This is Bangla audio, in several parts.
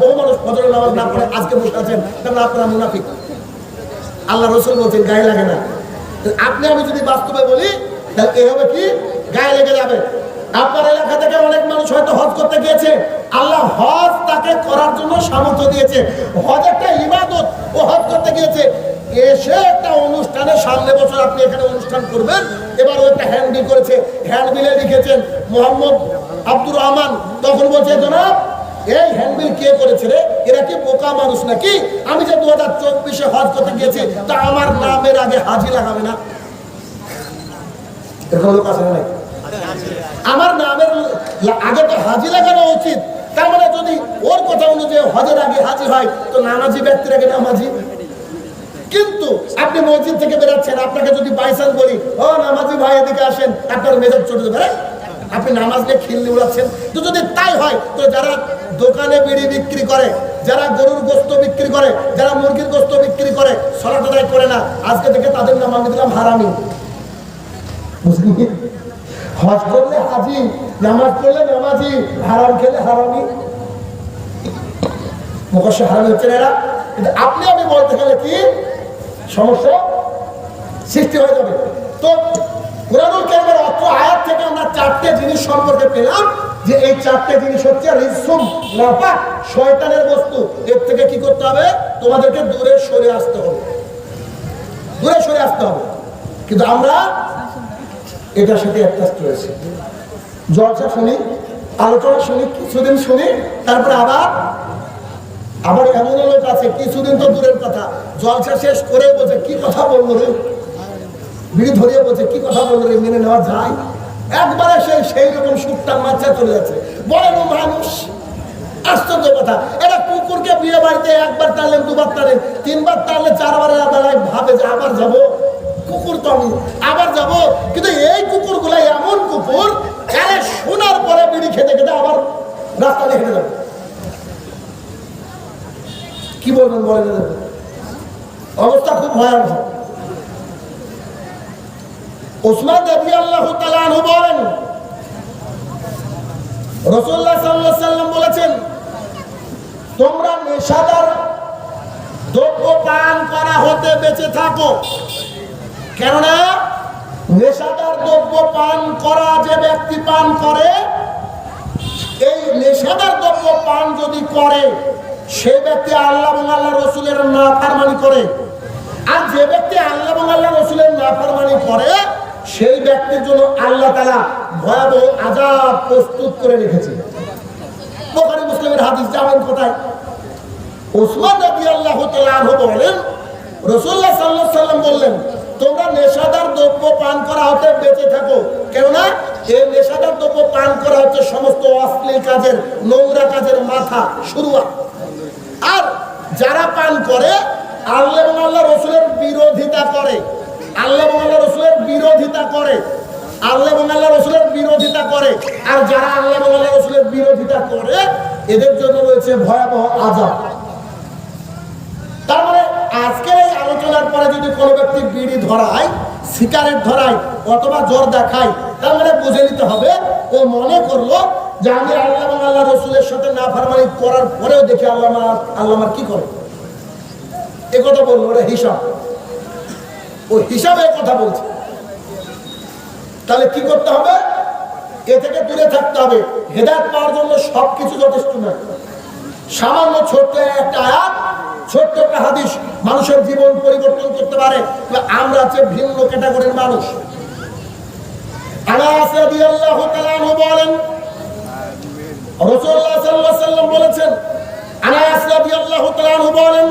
বহু মানুষ নামাজ না পড়ে আজকে আছেন মুনাফিক। আল্লাহ রসুল গায়ে লাগে না। আপনি, আমি যদি বলি এ হবে কি? গায়ে লেগে যাবে। আপনার এলাকা থেকে অনেক মানুষ হয়তো হজ করতে গিয়েছে। আল্লাহ হজ তাকে করার জন্য সামর্থ্য দিয়েছে। হজ একটা ইবাদত। ও হজ করতে গিয়েছে। এসে একটা অনুষ্ঠানে সামনে বছর আপনি এখানে অনুষ্ঠান করবেন। এবার ও একটা হ্যান্ডবিল করেছে। হ্যান্ডবিলে লিখেছেন, মোহাম্মদ আব্দুর রহমান। তখন বলছে, জনাব এই হ্যান্ডবিল কে করেছে রে? এরা কি বোকা মানুষ নাকি? আমি যে দু হাজার চব্বিশে হজ করতে গিয়েছি, তা আমার নামের আগে হাজি লাগাবে না। আমার নামের আগে তো হাজি লাগানো উচিত। তার মানে যদি ওর কথা অনুযায়ী হজের আগে হাজি হয়, তো নামাজি ব্যক্তির আগে নামাজি কিন্তু আপনি মসজিদ থেকে বেরাচ্ছেন, আপনাকে যদি বাইসান বলি, ও নামাজি ভাই, এদিকে আসেন, আপনার মেজাজ চলে যাবে হ্যাঁ? আপনি নামাজ নিয়ে খিল্লি উড়াচ্ছেন। তো যদি তাই হয়, তো যারা দোকানে বিড়ি বিক্রি করে, যারা গরুর গোস্ত বিক্রি করে, যারা মুরগির গোস্ত বিক্রি করে সলাট করে না, আজকে থেকে তাদের নাম আমি দিলাম হারামি। হজ করলে হাজি, নামাজ পড়লে নামাজি, হারাম খেলে হারামি। মুখর্ষ হারামি হচ্ছে না এরা। কিন্তু আপনি আমি বলতে গেলে কি? সমস্যা সৃষ্টি হয়ে যাবে। তো থেকে আমরা চারটে জিনিস সম্পর্কে পেলাম, যে এই চারটে জিনিস হচ্ছে বস্তু। এর থেকে কি করতে হবে? তোমাদেরকে দূরে সরে আসতে হবে। দূরে সরে আসতে হবে। কিন্তু আমরা এটার সাথে জলসা শুনি, আলোচনা শুনি, কিছুদিন শুনি, তারপরে আবার আবার এমন লোক আছে, কিছুদিন তো দূরের কথা। জলসা শেষ করে বলছে, কি কথা বলব রে? বিড়ি ধরিয়ে বলছে, কি কথা বলল রে? মেনে নেওয়া যায়? একবারে সেই সেই রকম সুখটার মাত্রা চলে যাচ্ছে। বড় মানুষ। আশ্চর্য কথা। এটা কুকুরকে বিয়ে বাড়িতে একবার টানলেন দুবার টানেন তিনবার টানলে, চারবার বেলায় ভাবে যে, আবার যাব? কুকুর তো আমি, আবার যাব? কিন্তু এই কুকুরগুলো এমন কুকুর যারা শোনার পরে বিড়ি খেতে খেতে আবার রাস্তা হেঁটে যাবে কি বলবেন বলেন অবস্থা খুব ভয়াবহ। ওসমান রাজি আল্লাহ তাআলা বলেন রসুল্লাহ সাল্লাল্লাহু সাল্লাম বলেছেন, তোমরা নেশাদার দ্রব্য পান করা হতে বেঁচে থাকো। কেননা নেশাদার দ্রব্য পান করা যে ব্যক্তি পান করে, এই নেশাদার দ্রব্য পান যদি করে, সে ব্যক্তি আল্লাহ এবং আল্লাহ রসুলের নাফারমানি করে। আর যে ব্যক্তি আল্লাহ এবং আল্লাহ রসুলের নাফারমানি করে সেই ব্যক্তির জন্য আল্লাহ তালা ভয়াবহ আজাব প্রস্তুত করে রেখেছে মুসলিমের হাদিস যাবেন কোথায়? বলেন রসুল্লাহ সাল্লাহ সাল্লাম বললেন, তোমরা নেশাদার পান করা বেঁচে থাকো। কেননা এই নেশাদার দ্রব্য পান করা হচ্ছে সমস্ত অশ্লীল কাজের, নোংরা কাজের মাথা আর যারা পান করে, আল্লাহ আল্লাহ রসুলের বিরোধিতা করে। আল্লাহ আল্লাহ রসুলের বিরোধিতা করে। আল্লাহ আল্লাহ রসুলের বিরোধিতা করে। আর যারা আল্লাহ আল্লাহ রসুলের বিরোধিতা করে, এদের জন্য রয়েছে ভয়াবহ আজাব তার মানে আজকের এই আলোচনার পরে যদি কোনো ব্যক্তি বিড়ি ধরায় সিগারেট ধরায়, অথবা জ্বর দেখায়, তার মানে বুঝে নিতে হবে, ও মনে করল যে আমি আল্লাহ আল্লাহ রসুলের সাথে না ফারমানি করার পরেও দেখি আল্লাহ আল্লাহ কি করে? এ কথা বলল ওরা হিসাব। ও হিসাবে কথা বলছে। তাহলে কি করতে হবে? এ থেকে দূরে থাকতে হবে। হেদায়ত পাওয়ার জন্য সবকিছু যথেষ্ট নয়। সামান্য ছোট্ট একটা আয়াত, ছোট্ট একটা হাদিস মানুষের জীবন পরিবর্তন করতে পারে। আমরা হচ্ছে ভিন্ন ক্যাটাগরির মানুষ। বলেছেন, আনাস রাদিয়াল্লাহু বলেন,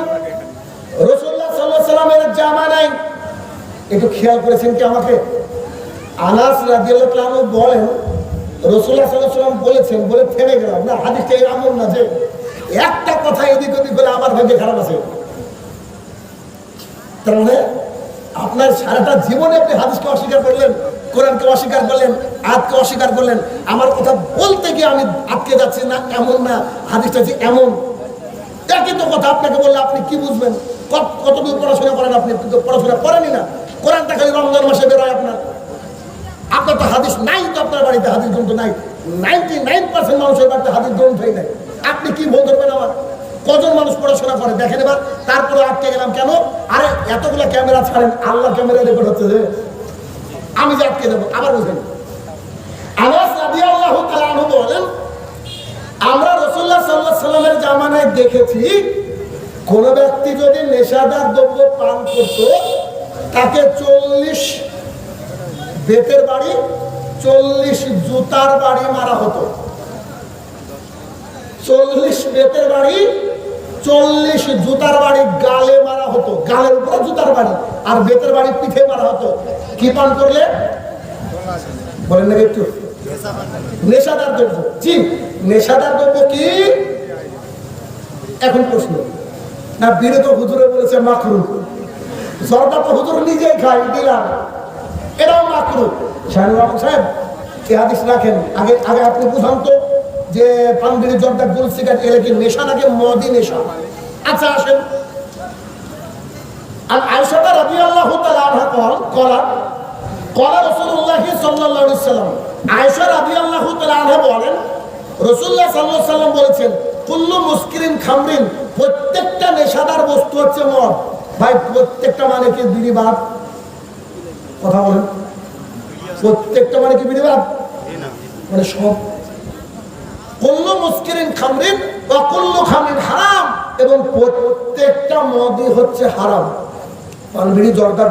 রাসূলুল্লাহ সাল্লাল্লাহু আলাইহি সাল্লামের জামা নাই। একটু খেয়াল করেছেন কি আমাকে? আনাস আনহু বলেন আলাইহি সাল্লাম বলেছেন, বলে থেমে গেলাম। না, হাদিসটা এমন না যে একটা কথা এদিক ওদিক হলে আমার খারাপ আছে। মানে আপনার সারাটা জীবনে আপনি হাদিসকে অস্বীকার করলেন, কোরআনকে অস্বীকার করলেন আজকে অস্বীকার করলেন। আমার কথা বলতে গিয়ে আমি আটকে যাচ্ছি না, এমন না, হাদিসটা যে এমন। একই তো কথা আপনাকে বললে আপনি কি বুঝবেন? কত- কতদূর পড়াশোনা করেন আপনি? পড়াশোনা করেনই না। কোরআনটা খালি রমজান মাসে বেরোয় আপনার। আপনার তো হাদিস নাই তো আপনার বাড়িতে হাদিস গ্রন্থ নাই। নাইনটি নাইন পার্সেন্ট মানুষের বাড়িতে হাদিস গ্রন্থই নাই। কজন মানুষ পড়াশোনা করে? দেখেন এবার, তারপরে আটকে গেলাম কেন? আরে, এতগুলো ক্যামেরা ছাড়েন, আল্লাহ ক্যামেরা রেকর্ড হচ্ছে যে। আমি যে আটকে দেবো আবার বুঝেন। আনাস তাআলা আনহু বলেন, আমরা রাসূলুল্লাহ সাল্লাল্লাহু আলাইহি সাল্লামের জামানায় দেখেছি, কোন ব্যক্তি যদি নেশাদার দ্রব্য পান করত তাকে চল্লিশ বেতের বাড়ি, চল্লিশ জুতার বাড়ি মারা হতো। চল্লিশ বেতের বাড়ি, চল্লিশ জুতার বাড়ি গালে মারা হতো। গালের উপরে জুতার বাড়ি আর বেতের বাড়ি পিঠে মারা হতো। কি পান করলে? বলেন না একটু? নেশাদার দ্রব্য। জি, নেশাদার দ্রব্য কি? এখন প্রশ্ন। না বিরত হুজুরে বলেছে মাকরু জর্দা তো হুজুর দিলাম। মাকরু সাহেব কি হাদিস রাখেন। আগে আগে আপনি বুঝান তো যে এলে কি নেশা নাকি মদি নেশা? আচ্ছা আসেন। আর আয়সাটা রাদিয়াল্লাহু তাআলা আনহা কল, কলা কলা রাসূলুল্লাহ সাল্লাল্লাহু আলাইহি সাল্লাম আয়েশা রাদিয়াল্লাহু তাআলা আনহা বলেন, রাসূলুল্লাহ সাল্লাল্লাহু আলাইহি সাল্লাম বলেছেন, কুল্লু মুসকিরিন খামরিন, প্রত্যেকটা নেশাদার বস্তু হচ্ছে মদ। ভাই, প্রত্যেকটা মানে কি বিড়ি বাদ। কথা বলেন। প্রত্যেকটা মানে কি বিড়ি বাদ? মানে সব। কল্লো মুসকিরিন খামরিন বা কুল্লু খামরিন হারাম। এবং প্রত্যেকটা মদি হচ্ছে হারাম। পান বিড়ি জর্দা